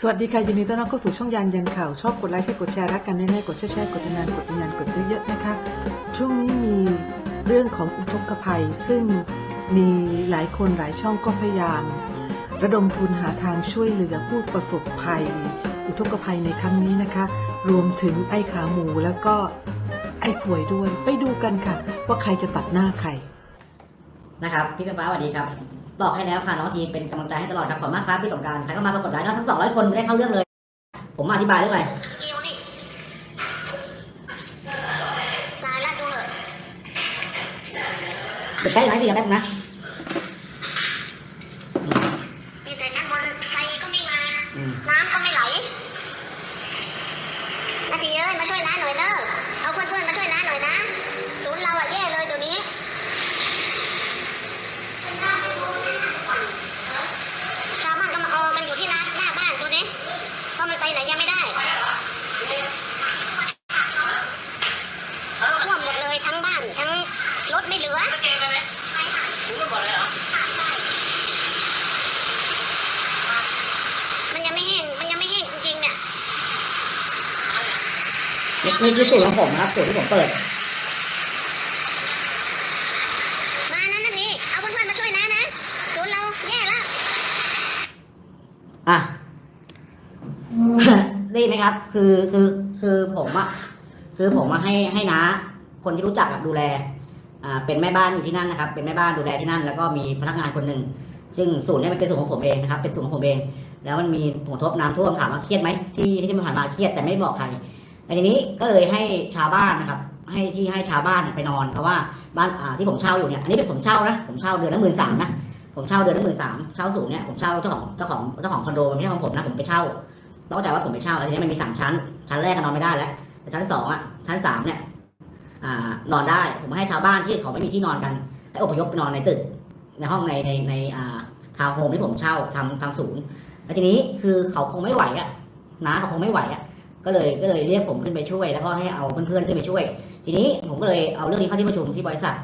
สวัสดีค่ะยินดีต้อนรับเข้าสู่ช่องยานยันข่าวชอบกดไลค์ใช่กดแชร์รักกันแน่ๆกดแชร์แชร์กดนานกดนานกดเยอะๆนะคะ ช่วงนี้มีเรื่องของอุทกภัย ซึ่งมีหลายคนหลายช่องก็พยายาม ระดมทุนหาทางช่วยเหลือผู้ประสบภัย อุทกภัยในครั้งนี้นะคะ รวมถึงไอ้ขาหมูแล้วก็ไอ้ป่วยด้วยไปดูกันค่ะ ว่าใครจะตัดหน้าใครนะครับพี่เป้าสวัสดีครับ บอกให้แล้วค่ะน้องทีเป็นกำลังใจให้ตลอดครับขอบคุณมากครับพี่สงกรารใครเข้ามาก็กดไลค์เนอะทั้งสองร้อยคนไม่ได้เข้าเรื่องเลย ผมมาอธิบายเรื่องอะไรเอวนี่ตายแล้วดูเหอะเดี๋ยวใกล้ไลฟ์พี่กันแป๊บนึงนะมีแต่ชั้นบนไฟก็ไม่มาอืมน้ำก็ไม่ไหลนาทีเอ้ยมาช่วยน้าหน่อยเด้อเอาเพื่อนๆมาช่วยน้าหน่อยนะ ศูนย์เราอะแย่เลยเดี๋ยวนี้ ชาวบ้านก็มาออกันอยู่ที่หน้าหน้าบ้านดูนี้เพราะมันไปไหนยังไม่ได้ท่วมหมดเลยทั้งบ้านทั้งรถไม่เหลือเจไปไหมไปค่ะคุณก็บอกเลยเหรอมันยังไม่แห้งมันยังไม่แห้งจริงๆเนี่ย นี่นี่คือสูตรของผมนะครับสูตรที่ผมเปิด มานั้นนาทีเอาเพื่อนๆมาช่วยนะนะศูนย์เราแย่แล้วอะได้ยินไหมครับ คือคือคือผมอะคือผมมาให้ให้น้าคนที่รู้จักอะดูแล อ่า เป็นแม่บ้านอยู่ที่นั่นนะครับ เป็นแม่บ้านดูแลที่นั่น แล้วก็มีพนักงานคนหนึ่งซึ่งศูนย์เนี่ยมันเป็นศูนย์ของผมเองนะครับ เป็นศูนย์ของผมเอง แล้วมันมีผลกระทบน้ำท่วมถามว่าเครียดไหมที่ที่ผ่านมาเครียดแต่ไม่บอกใคร แต่ทีนี้ก็เลยให้ชาวบ้านนะครับ ให้ที่ให้ชาวบ้านไปนอนเพราะว่าบ้านอ่าที่ผมเช่าอยู่เนี่ย อันนี้เป็นผมเช่านะ ผมเช่าเดือนละหมื่นสามนะ ผมเช่าเดือนละหมื่นสามเช่าสูงเนี่ย ผมเช่าเจ้าของเจ้าของเจ้าของคอนโดมันไม่ใช่ของผมนะ ผมไปเช่าต้องเข้าใจว่าผมไปเช่าแล้วทีนี้มันมีสามชั้น ชั้นแรกก็นอนไม่ได้แล้ว แต่ชั้นสองอะ ชั้นสามเนี่ยอนอนได้ ผมให้ชาวบ้านที่เขาไม่มีที่นอนกันให้อพยพไปนอนในตึก ในห้องในในในทาวน์โฮมที่ผมเช่าทำทำศูนย์แล้วทีนี้คือเขาคงไม่ไหวอะน้าเขาคงไม่ไหวอะ ก็เลยก็เลยเรียกผมขึ้นไปช่วย แล้วก็ให้เอาเพื่อนๆขึ้นไปช่วย ทีนี้ผมก็เลยเอาเรื่องนี้เข้าที่ประชุมที่บริษัท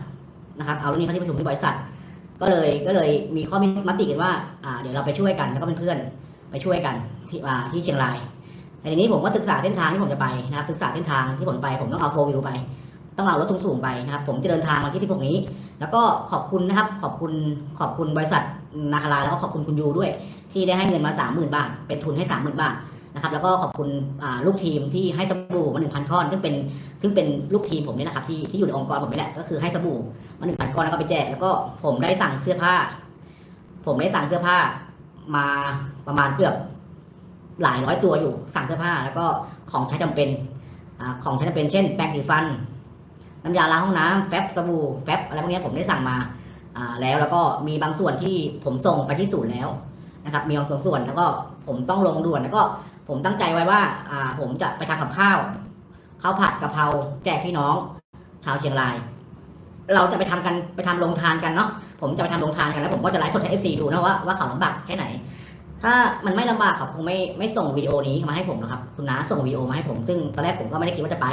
นะครับ เอาเรื่องนี้เข้าที่ประชุมที่บริษัท ก็เลยก็เลยมีข้อมติกันว่าอ่า เดี๋ยวเราไปช่วยกันแล้วก็เพื่อนๆไปช่วยกันที่อ่าที่เชียงรายแต่ทีนี้ผมก็ศึกษาเส้นทางที่ผมจะไปนะครับ ศึกษาเส้นทางที่ผมไป ผมต้องเอาโฟวิวไป ต้องเอารถสูงๆไปนะครับ ผมจะเดินทางมาที่ที่พวกนี้ แล้วก็ขอบคุณนะครับ ขอบคุณขอบคุณบริษัทนาคาราแล้วก็ขอบคุณคุณยูด้วย ที่ได้ให้เงินมาสามหมื่นบาทเป็นทุนให้สามหมื่นบาท นะครับแล้วก็ขอบคุณลูกทีมที่ให้สบู่มาหนึ่งพันก้อน ซึ่งเป็นซึ่งเป็นลูกทีมผมนี่แหละครับที่ที่อยู่ในองค์กรผมนี่แหละก็คือให้สบู่มาหนึ่งพันก้อนแล้วก็ไปแจกแล้วก็ผมได้สั่งเสื้อผ้า ผมได้สั่งเสื้อผ้ามาประมาณเกือบหลายร้อยตัวอยู่สั่งเสื้อผ้า แล้วก็ของใช้จำเป็นอของใช้จำเป็นเช่น แปรงสีฟัน น้ำยาล้างห้องน้ำแฟบสบู่แฟบอะไรพวกนี้ผมได้สั่งมาอ่าแล้วแล้วก็มีบางส่วนที่ผมส่งไปที่ศูนย์แล้วนะครับ มีบางส่วนส่วนแล้วก็ผมต้องลงด่วนแล้วก็ ผมตั้งใจไว้ว่า อ่า ผมจะไปทำกับข้าวข้าวผัดกะเพราแจกพี่น้องชาวเชียงราย เราจะไปทำกันไปทำโรงทานกันเนาะผมจะไปทำโรงทานกันแล้ว ผมก็จะไลฟ์สดให้เอฟซีดูนะว่าว่าเขาลำบากแค่ไหน ถ้ามันไม่ลำบากเขาคงไม่ไม่ส่งวิดีโอนี้มาให้ผมหรอกครับคุณน้าส่งวิดีโอมาให้ผมซึ่งตอนแรกผมก็ไม่ได้คิดว่าจะไป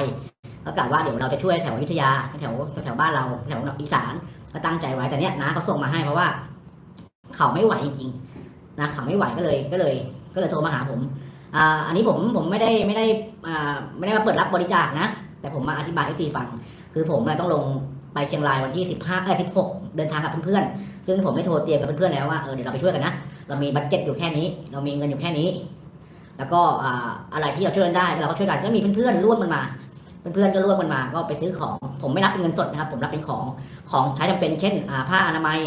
ก็กะว่าเดี๋ยวเราจะช่วยแถวอยุธยาแถวแถวบ้านเราแถวอีสานก็ตั้งใจไว้แต่เนี้ยนะเขาส่งมาให้เพราะว่า เขาไม่ไหวจริงๆนะเขาไม่ไหวก็เลยก็เลย ก็เลยโทรมาหาผม อันนี้ผมผมไม่ได้ไม่ได้ไม่ได้มาเปิดรับบริจาคนะ แต่ผมมาอธิบายให้ทีฟัง คือผมเนี่ยต้องลงไปเชียงรายวันที่สิบห้าเออสิบหกเดินทางกับเพื่อนๆ ซึ่งผมได้โทรเตรียมกับเพื่อนๆแล้วว่า เออ เดี๋ยวเราไปช่วยกันนะ เรามีบัตเจ็ตอยู่แค่นี้ เรามีเงินอยู่แค่นี้ แล้วก็อะไรที่เราช่วยกันได้ เราก็ช่วยกัน ก็มีเพื่อนๆร่วมกันมา เพื่อนๆก็ร่วมกันมา ก็ไปซื้อของ ผมไม่รับเป็นเงินสดนะครับ ผมรับเป็นของ ของใช้จำเป็น เช่นผ้าอนามัย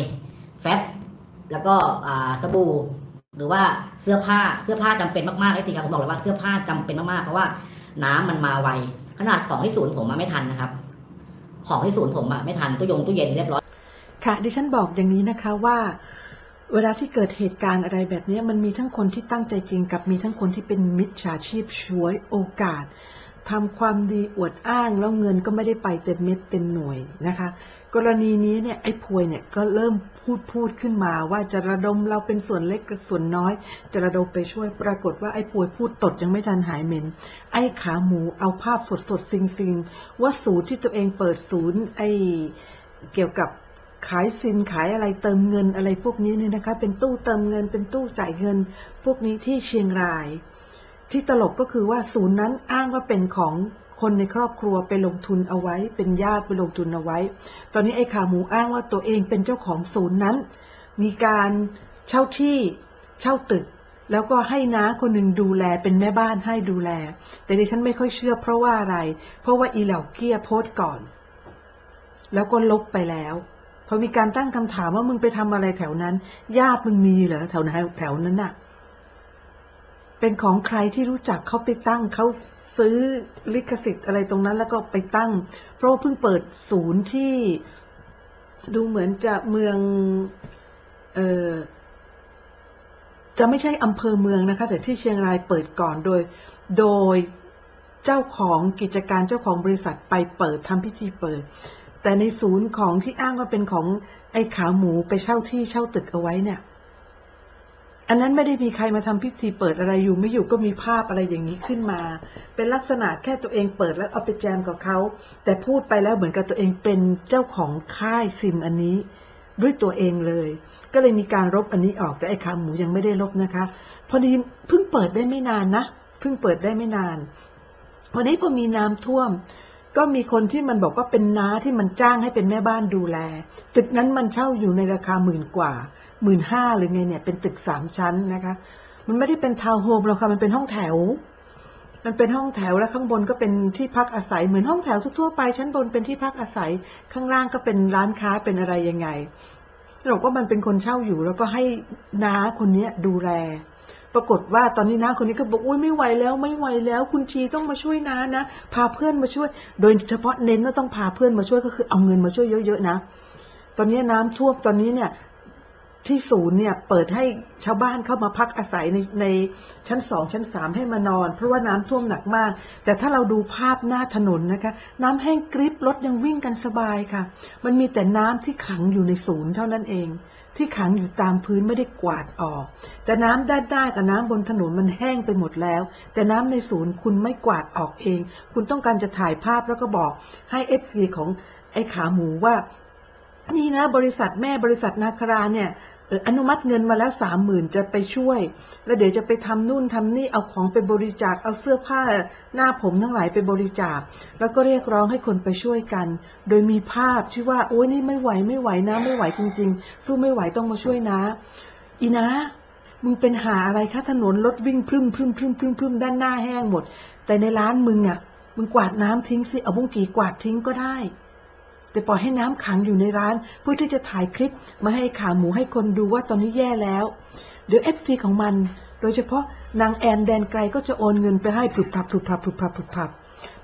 แฟบ แล้วก็สบู่ หรือว่าเสื้อผ้าเสื้อผ้าจำเป็นมากๆไอ้ทีครับผมบอกเลยว่าเสื้อผ้าจำเป็นมากๆเพราะว่าน้ำมันมาไวขนาดของที่ศูนย์ผมมาไม่ทันนะครับ ของที่ศูนย์ผมอะไม่ทันตู้ยงตู้เย็นเรียบร้อยค่ะดิฉันบอกอย่างนี้นะคะว่า เวลาที่เกิดเหตุการณ์อะไรแบบนี้มันมีทั้งคนที่ตั้งใจจริงกับมีทั้งคนที่เป็นมิจฉาชีพช่วยโอกาสทำความดีอวดอ้างแล้วเงินก็ไม่ได้ไปเต็มเม็ดเต็มหน่วยนะคะ กรณีนี้เนี่ยไอ้พวยเนี่ยก็เริ่มพูดพูดขึ้นมาว่าจะระดมเราเป็นส่วนเล็กส่วนน้อย จะระดมไปช่วยปรากฏว่าไอ้พวยพูดตดยังไม่ทันหายเหม็น ไอ้ขาหมูเอาภาพสดสดซิงซิงว่าศูนย์ที่ตัวเองเปิดศูนย์ไอ้เกี่ยวกับขายซิมขายอะไรเติมเงินอะไรพวกนี้เนี่ยนะคะ เป็นตู้เติมเงินเป็นตู้จ่ายเงิน พวกนี้ที่เชียงราย ที่ตลกก็คือว่าศูนย์นั้นอ้างว่าเป็นของ คนในครอบครัวไปลงทุนเอาไว้ เป็นญาติไปลงทุนเอาไว้ ตอนนี้ไอ้ขาหมูอ้างว่าตัวเองเป็นเจ้าของศูนย์นั้น มีการเช่าที่เช่าตึก แล้วก็ให้น้าคนหนึ่งดูแลเป็นแม่บ้านให้ดูแล แต่ดิฉันไม่ค่อยเชื่อเพราะว่าอะไร เพราะว่าอีเหล่าเกี้ยโพสต์ก่อน แล้วก็ลบไปแล้วพอมีการตั้งคำถามว่ามึงไปทำอะไรแถวนั้น ญาติมึงมีเหรอแถวนั้นแถวนั้นน่ะ เป็นของใครที่รู้จักเขาไปตั้งเขา ซื้อลิขสิทธิ์อะไรตรงนั้นแล้วก็ไปตั้ง เพราะว่าเพิ่งเปิดศูนย์ที่ดูเหมือนจะเมืองเออจะไม่ใช่อำเภอเมืองนะคะ แต่ที่เชียงรายเปิดก่อนโดย โดยเจ้าของกิจการเจ้าของบริษัทไปเปิดทำพิธีเปิด แต่ในศูนย์ของที่อ้างว่าเป็นของไอ้ขาหมูไปเช่าที่เช่าตึกเอาไว้เนี่ย อันนั้นไม่ได้มีใครมาทำพิธีเปิดอะไรอยู่ไม่อยู่ก็มีภาพอะไรอย่างนี้ขึ้นมา เป็นลักษณะแค่ตัวเองเปิดแล้วเอาไปแจมกับเขาแต่พูดไปแล้วเหมือนกับตัวเองเป็นเจ้าของค่ายซิมอันนี้ ด้วยตัวเองเลย ก็เลยมีการลบอันนี้ออกแต่ไอ้ขาหมูยังไม่ได้ลบนะคะ พอดีเพิ่งเปิดได้ไม่นานนะเพิ่งเปิดได้ไม่นานวันนี้พอมีน้ำท่วม ก็มีคนที่มันบอกว่าเป็นน้าที่มันจ้างให้เป็นแม่บ้านดูแลตึกนั้นมันเช่าอยู่ในราคาหมื่นกว่า หมื่นห้าหรือไงเนี่ย เป็นตึกสามชั้นนะคะ มันไม่ได้เป็นทาวน์โฮมหรอกค่ะ มันเป็นห้องแถว มันเป็นห้องแถวแล้วข้างบนก็เป็นที่พักอาศัยเหมือนห้องแถวทั่วไป ชั้นบนเป็นที่พักอาศัย ข้างล่างก็เป็นร้านค้าเป็นอะไรยังไงเราก็มันเป็นคนเช่าอยู่ แล้วก็ให้น้าคนเนี้ยดูแล ปรากฏว่าตอนนี้น้าคนนี้ก็บอกอุ้ยไม่ไหวแล้วไม่ไหวแล้ว คุณชีต้องมาช่วยน้านะ พาเพื่อนมาช่วย โดยเฉพาะเน้นว่าต้องพาเพื่อนมาช่วยก็คือเอาเงินมาช่วยเยอะๆนะตอนนี้น้ำท่วมตอนนี้เนี่ย ที่ศูนย์เนี่ยเปิดให้ชาวบ้านเข้ามาพักอาศัยในในชั้นสองชั้นสามให้มานอน เพราะว่าน้ำท่วมหนักมาก แต่ถ้าเราดูภาพหน้าถนนนะคะ น้ำแห้งกริบรถยังวิ่งกันสบายค่ะ มันมีแต่น้ำที่ขังอยู่ในศูนย์เท่านั้นเอง ที่ขังอยู่ตามพื้นไม่ได้กวาดออก แต่น้ำด้านหน้ากับน้ำบนถนนมันแห้งไปหมดแล้ว แต่น้ำในศูนย์คุณไม่กวาดออกเอง คุณต้องการจะถ่ายภาพแล้วก็บอกให้เอฟซีของไอ้ขาหมูว่านี่นะบริษัทแม่บริษัทนาคราเนี่ย อนุมัติเงินมาแล้วสามหมื่นจะไปช่วย แล้วเดี๋ยวจะไปทำนู่นทำนี่เอาของไปบริจาคเอาเสื้อผ้าหน้าผมทั้งหลายไปบริจาค แล้วก็เรียกร้องให้คนไปช่วยกัน โดยมีภาพที่ว่าโอ้ยนี่ไม่ไหวไม่ไหวนะไม่ไหวจริง ๆ สู้ไม่ไหวต้องมาช่วยนะ อีนะมึงเป็นหาอะไรคะถนนรถวิ่งพรึมพรึมพรึมพรึมพรึมด้านหน้าแห้งหมด แต่ในร้านมึงอะมึงกวาดน้ำทิ้งสิเอาบุ้งกี่กวาดทิ้งก็ได้ แต่ปล่อยให้น้ำขังอยู่ในร้าน เพื่อที่จะถ่ายคลิปมาให้ขาหมูให้คนดูว่าตอนนี้แย่แล้ว เดี๋ยวเอฟซีของมัน โดยเฉพาะนางแอนแดนไกลก็จะโอนเงินไปให้ผุบพับผุบพับผุบพับผุบพับ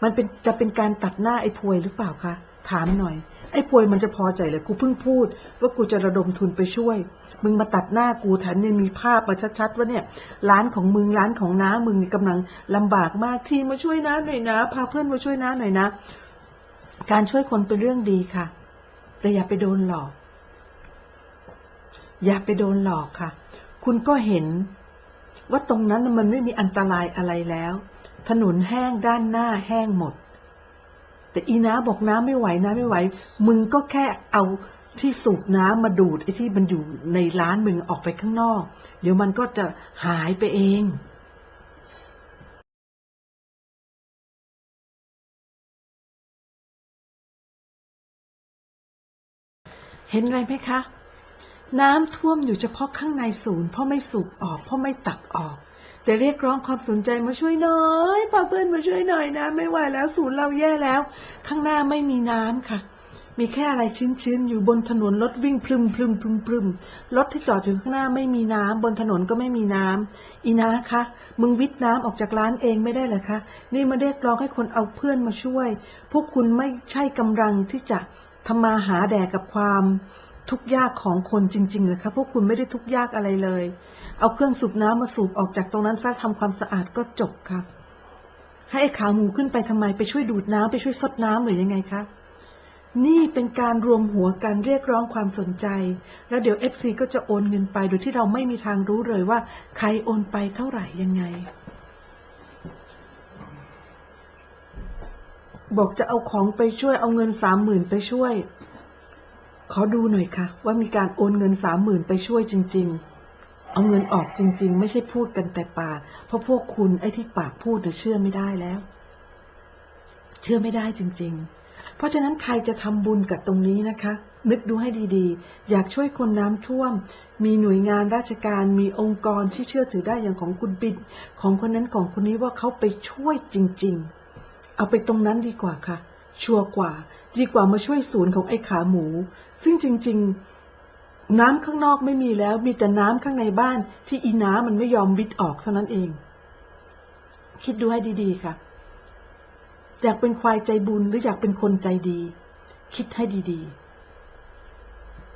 มันเป็นจะเป็นการตัดหน้าไอ้พวยหรือเปล่าคะถามหน่อย ไอ้พวยมันจะพอใจเลยกูเพิ่งพูด ว่ากูจะระดมทุนไปช่วย มึงมาตัดหน้ากูแถมยังมีภาพมาชัดๆว่าเนี่ยร้านของมึงร้านของน้ามึงนี่กำลังลำบากมากทีมาช่วยน้าหน่อยนะ พาเพื่อนมาช่วยน้าหน่อยนะ การช่วยคนเป็นเรื่องดีค่ะ แต่อย่าไปโดนหลอก อย่าไปโดนหลอกค่ะ คุณก็เห็น ว่าตรงนั้นมันไม่มีอันตรายอะไรแล้ว ถนนแห้งด้านหน้าแห้งหมด แต่อีน้าบอกน้ำไม่ไหวน้ำไม่ไหว มึงก็แค่เอาที่สูบน้ำมาดูดไอ้ที่มันอยู่ในร้านมึงออกไปข้างนอก เดี๋ยวมันก็จะหายไปเอง เห็นอะไรไหมคะ น้ำท่วมอยู่เฉพาะข้างในศูนย์เพราะไม่สูบออก เพราะไม่ตักออก แต่เรียกร้องความสนใจมาช่วยหน่อยพาเพื่อนมาช่วยหน่อยนะ ไม่ไหวแล้วศูนย์เราแย่แล้ว ข้างหน้าไม่มีน้ำค่ะมีแค่อะไรชื้นๆ อยู่บนถนนรถวิ่งพรึมพรึมพรึมพรึมรถที่จอดอยู่ข้างหน้าไม่มีน้ำบนถนนก็ไม่มีน้ำอีนะคะ มึงวิทย์น้ำออกจากร้านเองไม่ได้เหรอคะ นี่มาเรียกร้องให้คนเอาเพื่อนมาช่วย พวกคุณไม่ใช่กำลังที่จะ ทำมาหาแดกกับความทุกยากของคนจริงๆเหรอคะพวกคุณไม่ได้ทุกยากอะไรเลย เอาเครื่องสูบน้ำมาสูบออกจากตรงนั้นซะทำความสะอาดก็จบค่ะให้ไอ้ขาหมูขึ้นไปทำไมไปช่วยดูดน้ำไปช่วยซดน้ำหรือยังไงคะนี่เป็นการรวมหัวกันเรียกร้องความสนใจ แล้วเดี๋ยว FC ก็จะโอนเงินไปโดยที่เราไม่มีทางรู้เลยว่า ใครโอนไปเท่าไหร่ยังไง บอกจะเอาของไปช่วยเอาเงินสามหมื่นไปช่วย ขอดูหน่อยค่ะ ว่ามีการโอนเงินสามหมื่นไปช่วยจริง ๆ เอาเงินออกจริง ๆ ไม่ใช่พูดกันแต่ปากเพราะพวกคุณไอ้ที่ปากพูดเนี่ยเชื่อไม่ได้แล้ว เชื่อไม่ได้จริง ๆ เพราะฉะนั้นใครจะทำบุญกับตรงนี้นะคะ นึกดูให้ดีๆ อยากช่วยคนน้ำท่วม มีหน่วยงานราชการมีองค์กรที่เชื่อถือได้อย่างของคุณปิดของคนนั้นของคนนี้ว่าเขาไปช่วยจริง ๆ เอาไปตรงนั้นดีกว่าค่ะ ชัวร์กว่า ดีกว่ามาช่วยศูนย์ของไอ้ขาหมู ซึ่งจริง ๆ น้ำข้างนอกไม่มีแล้ว มีแต่น้ำข้างในบ้านที่อีน้ำมันไม่ยอมวิดออกเท่านั้นเอง คิดดูให้ดีๆค่ะ อยากเป็นควายใจบุญหรืออยากเป็นคนใจดี คิดให้ดีๆ